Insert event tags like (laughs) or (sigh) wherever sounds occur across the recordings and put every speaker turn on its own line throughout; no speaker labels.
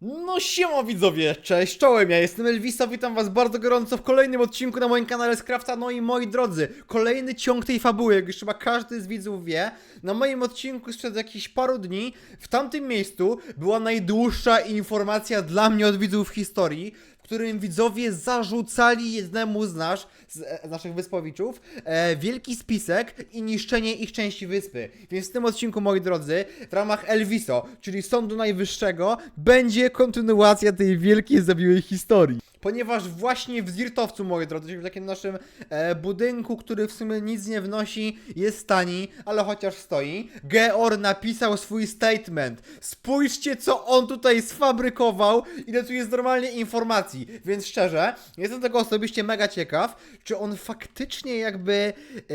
No siema widzowie, cześć, czołem, ja jestem Elvisa, witam was bardzo gorąco w kolejnym odcinku na moim kanale Scrafta, no i moi drodzy, kolejny ciąg tej fabuły, jak już chyba każdy z widzów wie, na moim odcinku sprzed jakichś paru dni, w tamtym miejscu była najdłuższa informacja dla mnie od widzów w historii, którym widzowie zarzucali jednemu z, nasz, z e, naszych wyspowiczów e, wielki spisek i niszczenie ich części wyspy. Więc w tym odcinku, moi drodzy, w ramach Elviso, czyli Sądu Najwyższego, będzie kontynuacja tej wielkiej zabiłej historii. Ponieważ właśnie w Zirtowcu, moi drodzy, w takim naszym e, budynku, który w sumie nic nie wnosi, jest tani, ale chociaż stoi, Geor napisał swój statement. Spójrzcie, co on tutaj sfabrykował, ile tu jest normalnie informacji. Więc szczerze, jestem tego osobiście mega ciekaw, czy on faktycznie jakby, e,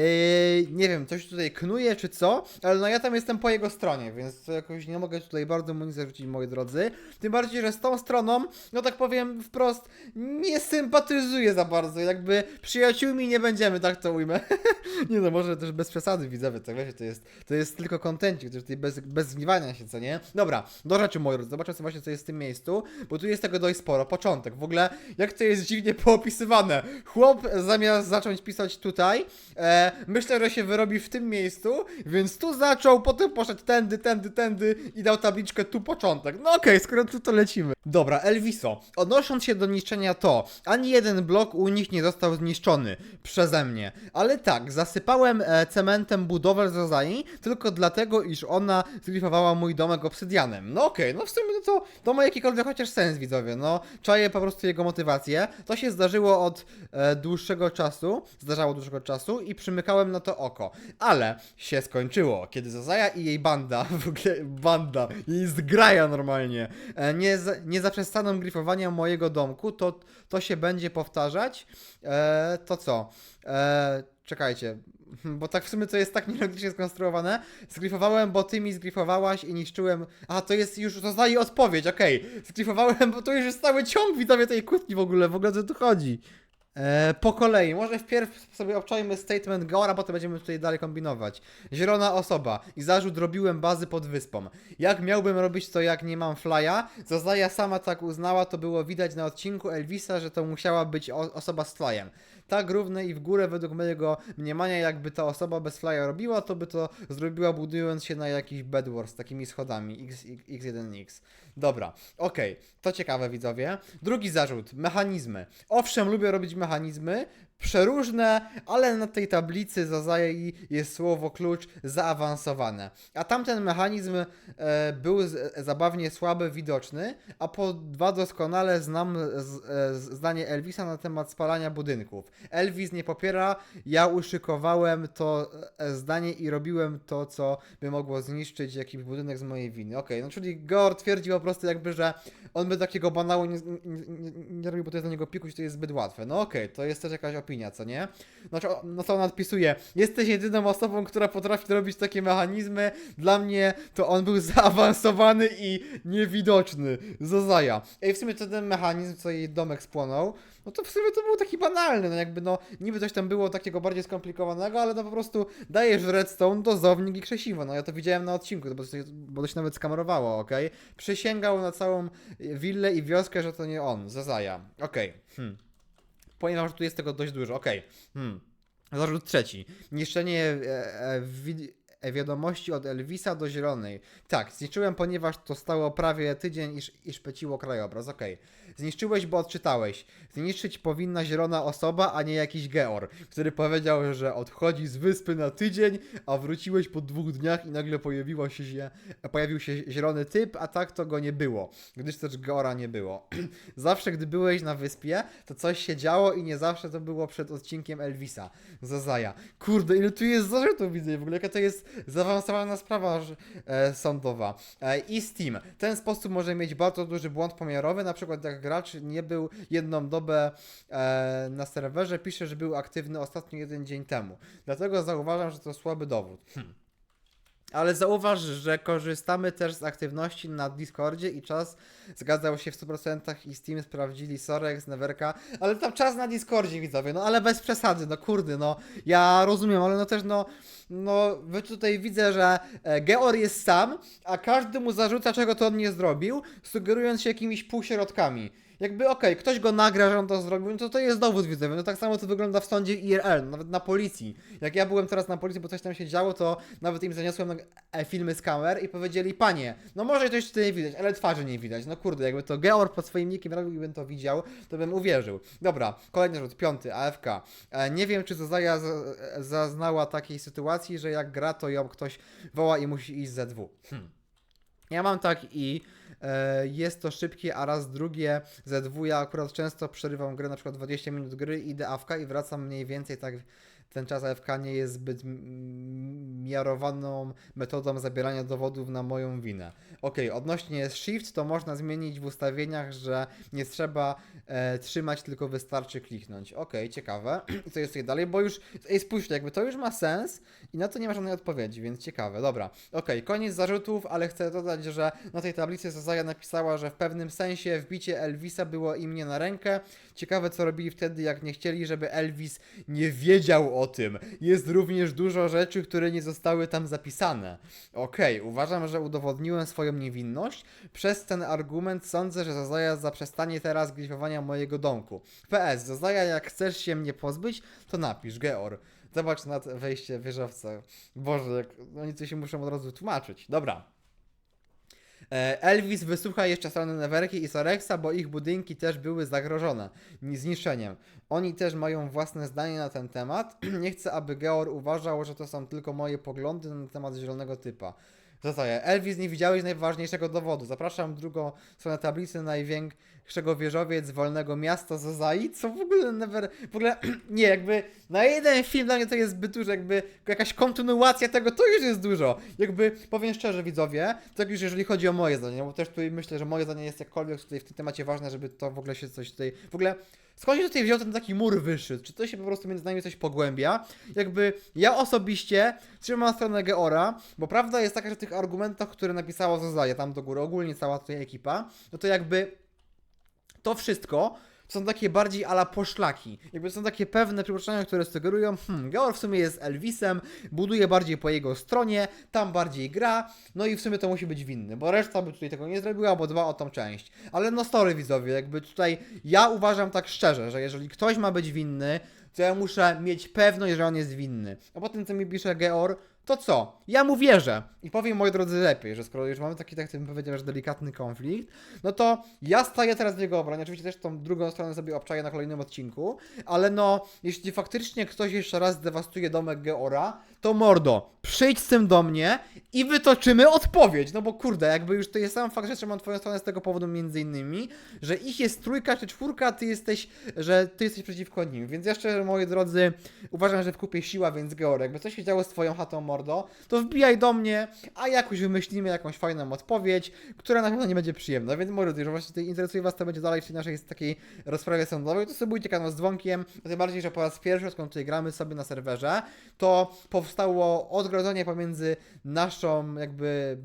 nie wiem, coś tutaj knuje, czy co, ale no ja tam jestem po jego stronie, więc jakoś nie mogę tutaj bardzo mu nic zarzucić, moi drodzy. Tym bardziej, że z tą stroną, no tak powiem wprost, nie sympatyzuję za bardzo, jakby przyjaciółmi nie będziemy, tak to ujmę. (laughs) nie no, może też bez przesady widzowie, tak wiecie, to jest, to jest tylko kontencik, to tutaj bez, bez zgniwania się, co nie? Dobra, do rzeczy moi drodzy, zobaczę co właśnie co jest w tym miejscu, bo tu jest tego dość sporo, początek, w ogóle jak to jest dziwnie poopisywane. Chłop zamiast zacząć pisać tutaj, e, myślę, że się wyrobi w tym miejscu, więc tu zaczął, potem poszedł tędy, tędy, tędy i dał tabliczkę tu początek. No okej, skoro tu to lecimy. Dobra, Elviso, odnosząc się do niszczenia to, ani jeden blok u nich nie został zniszczony przeze mnie, ale tak, zasypałem e, cementem budowę Zozai tylko dlatego, iż ona zgrifowała mój domek obsydianem. No okej, no w sumie no to, to ma jakikolwiek chociaż sens, widzowie, no czaję po prostu jego motywację. To się zdarzyło od e, dłuższego czasu, zdarzało dłuższego czasu i przymykałem na to oko, ale się skończyło, kiedy Zozaja i jej banda, (laughs) w ogóle banda, jej zgraja normalnie, e, nie, nie zaprzestaną grifowania mojego domku, to, to się będzie powtarzać. E, to co? E, czekajcie, (laughs) bo tak w sumie to jest tak nielogicznie skonstruowane. Zgrifowałem, bo ty mi zgrifowałaś i niszczyłem. A to jest już, to znaje odpowiedź, okej. Zgrifowałem, bo to już jest cały ciąg widzowie tej kłótni w ogóle, w ogóle o co tu chodzi. E, po kolei, może wpierw sobie obczajmy statement Gora, potem będziemy tutaj dalej kombinować. Zielona osoba i zarzut robiłem bazy pod wyspą. Jak miałbym robić to, jak nie mam flya? Zazaja sama tak uznała, to było widać na odcinku Elvisa, że to musiała być osoba z flyem. Tak równe i w górę według mojego mniemania, jakby ta osoba bez flya robiła, to by to zrobiła budując się na jakiś bedwars z takimi schodami X, X, X1X. Dobra, okej, to ciekawe widzowie. Drugi zarzut, mechanizmy. Owszem, lubię robić mechanizmy, przeróżne, ale na tej tablicy Zazai jest słowo klucz zaawansowane. A tamten mechanizm e, był z, zabawnie słaby, widoczny, a po dwa doskonale znam z, e, zdanie Elvisa na temat spalania budynków. Elvis nie popiera, ja uszykowałem to e, zdanie i robiłem to, co by mogło zniszczyć jakiś budynek z mojej winy. Okej, no czyli Gor twierdził po prostu jakby, że on by takiego banału nie, nie, nie, nie robił, bo to jest dla niego pikuś, to jest zbyt łatwe. No okej, to jest też jakaś opinia, co nie? Znaczy, no co on odpisuje? Jesteś jedyną osobą, która potrafi robić takie mechanizmy. Dla mnie to on był (laughs) zaawansowany i niewidoczny. Zozaja. Ej, w sumie to ten mechanizm, co jej domek spłonął, no to w sumie to był taki banalny, no jakby no, niby coś tam było takiego bardziej skomplikowanego, ale no po prostu dajesz redstone, dozownik i krzesiwo. No ja to widziałem na odcinku, bo to, bo to się nawet skamerowało, okej? Przysięgał na całą willę i wioskę, że to nie on, Zazaja. Okej, hmm. Ponieważ tu jest tego dość dużo, okej. Hmm. Zarzut trzeci. Niszczenie e, e, wiadomości od Elvisa do Zielonej. Tak, zniszczyłem, ponieważ to stało prawie tydzień i, i szpeciło krajobraz. Okej. Zniszczyłeś, bo odczytałeś. Zniszczyć powinna zielona osoba, a nie jakiś Geor, który powiedział, że odchodzi z wyspy na tydzień, a wróciłeś po dwóch dniach i nagle się, pojawił się zielony typ, a tak to go nie było, gdyż też Geora nie było. (clears throat) zawsze, gdy byłeś na wyspie, to coś się działo i nie zawsze to było przed odcinkiem Elvisa. Zazaja. Kurde, ile tu jest zarzutów widzę w ogóle, jaka to jest zaawansowana sprawa e, sądowa. E, I Steam. Ten sposób może mieć bardzo duży błąd pomiarowy, na przykład jak gracz nie był jedną dobę e, na serwerze, pisze, że był aktywny ostatnio jeden dzień temu. Dlatego zauważam, że to słaby dowód. Hmm. Ale zauważ, że korzystamy też z aktywności na Discordzie i czas zgadzał się w 100% i Steam sprawdzili Sorex, Neverka, ale tam czas na Discordzie widzowie, no ale bez przesady, no kurde, no ja rozumiem, ale no też no, no wy tutaj widzę, że e, Geor jest sam, a każdy mu zarzuca czego to on nie zrobił, sugerując się jakimiś półśrodkami. Jakby okej, ktoś go nagra, że on to zrobił, no to to jest dowód widzowy. No tak samo to wygląda w sądzie IRL, nawet na policji. Jak ja byłem teraz na policji, bo coś tam się działo, to nawet im zaniosłem e, filmy z kamer i powiedzieli, panie, no może coś tutaj nie widać, ale twarzy nie widać. No kurde, jakby to Georg pod swoim nickiem robił i bym to widział, to bym uwierzył. Dobra, kolejny rzut, piąty, AFK. E, nie wiem, czy Zozaja e, zaznała takiej sytuacji, że jak gra, to ją ktoś woła i musi iść ZW. Hmm. Ja mam tak i e, jest to szybkie, a raz drugie ZW. Ja akurat często przerywam grę, na przykład 20 minut gry, idę AFK i wracam mniej więcej tak. Ten czas AFK nie jest zbyt miarowaną metodą zabierania dowodów na moją winę. Ok, odnośnie Shift, to można zmienić w ustawieniach, że nie trzeba e, trzymać, tylko wystarczy kliknąć. Ok, ciekawe. (clears throat) Co jest tutaj dalej? Bo już, ej, spójrzcie, jakby to już ma sens i na to nie ma żadnej odpowiedzi, więc ciekawe. Dobra, okej, koniec zarzutów, ale chcę dodać, że na tej tablicy Zazaja napisała, że w pewnym sensie wbicie Elvisa było im nie na rękę. Ciekawe, co robili wtedy, jak nie chcieli, żeby Elvis nie wiedział o tym. Jest również dużo rzeczy, które nie zostały tam zapisane. Okej, uważam, że udowodniłem swoją niewinność. Przez ten argument sądzę, że Zazaja zaprzestanie teraz gryfowania mojego domku. PS, Zazaja, jak chcesz się mnie pozbyć, to napisz, Geor. Zobacz nad wejście wieżowca. Boże, jak oni tu się muszą od razu tłumaczyć. Dobra. E, Elvis wysłucha jeszcze strony Neverki i Sorexa, bo ich budynki też były zagrożone ni- zniszczeniem. Oni też mają własne zdanie na ten temat. (clears throat) Nie chcę, aby Geor uważał, że to są tylko moje poglądy na temat zielonego typa. Zostaje. Elvis, nie widziałeś najważniejszego dowodu. Zapraszam drugą stronę tablicy największego wieżowiec wolnego miasta Zozai. Co w ogóle never... W ogóle (clears throat) nie, jakby na jeden film dla mnie to jest zbyt dużo, jakby jakaś kontynuacja tego to już jest dużo. Jakby powiem szczerze widzowie, tak już jeżeli chodzi o moje zdanie, bo też tutaj myślę, że moje zdanie jest jakkolwiek tutaj w tym temacie ważne, żeby to w ogóle się coś tutaj... W ogóle skąd się tutaj wziął ten taki mur wyższy? Czy to się po prostu między nami coś pogłębia? Jakby ja osobiście trzymam stronę Geora, bo prawda jest taka, że w tych argumentach, które napisała Zozaja tam do góry, ogólnie cała tutaj ekipa, no to jakby to wszystko są takie bardziej ala poszlaki. Jakby są takie pewne przypuszczenia, które sugerują, hmm, Geor w sumie jest Elvisem, buduje bardziej po jego stronie, tam bardziej gra, no i w sumie to musi być winny, bo reszta by tutaj tego nie zrobiła, bo dba o tą część. Ale no story widzowie, jakby tutaj ja uważam tak szczerze, że jeżeli ktoś ma być winny, to ja muszę mieć pewność, że on jest winny. A potem co mi pisze Geor, to co? Ja mu wierzę. I powiem, moi drodzy, lepiej, że skoro już mamy taki, tak bym powiedział, że delikatny konflikt, no to ja staję teraz w jego obronie. Oczywiście też tą drugą stronę sobie obczaję na kolejnym odcinku, ale no, jeśli faktycznie ktoś jeszcze raz zdewastuje domek Geora, to mordo, przyjdź z tym do mnie i wytoczymy odpowiedź. No bo kurde, jakby już to jest sam fakt, że trzymam twoją stronę z tego powodu między innymi, że ich jest trójka czy czwórka, ty jesteś, że ty jesteś przeciwko nim. Więc ja szczerze, moi drodzy, uważam, że w kupie siła, więc Geor, jakby coś się działo z twoją chatą, mordo, to wbijaj do mnie, a jakoś wymyślimy jakąś fajną odpowiedź, która na pewno nie będzie przyjemna. Więc moi drodzy, jeżeli właśnie interesuje was, to będzie dalej w tej naszej takiej rozprawie sądowej, to subujcie kanał z dzwonkiem, tym bardziej, że po raz pierwszy, odkąd tutaj gramy sobie na serwerze, to powstało odgrodzenie pomiędzy naszą jakby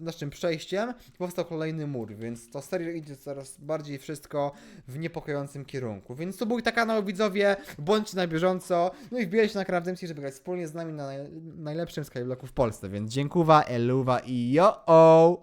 naszym przejściem powstał kolejny mur, więc to serio idzie coraz bardziej wszystko w niepokojącym kierunku. Więc subujcie kanał widzowie, bądźcie na bieżąco, no i wbijajcie na Dempsey, żeby grać wspólnie z nami na naj- najlepszym Skyblocku w Polsce, więc dziękuwa, eluwa i yo!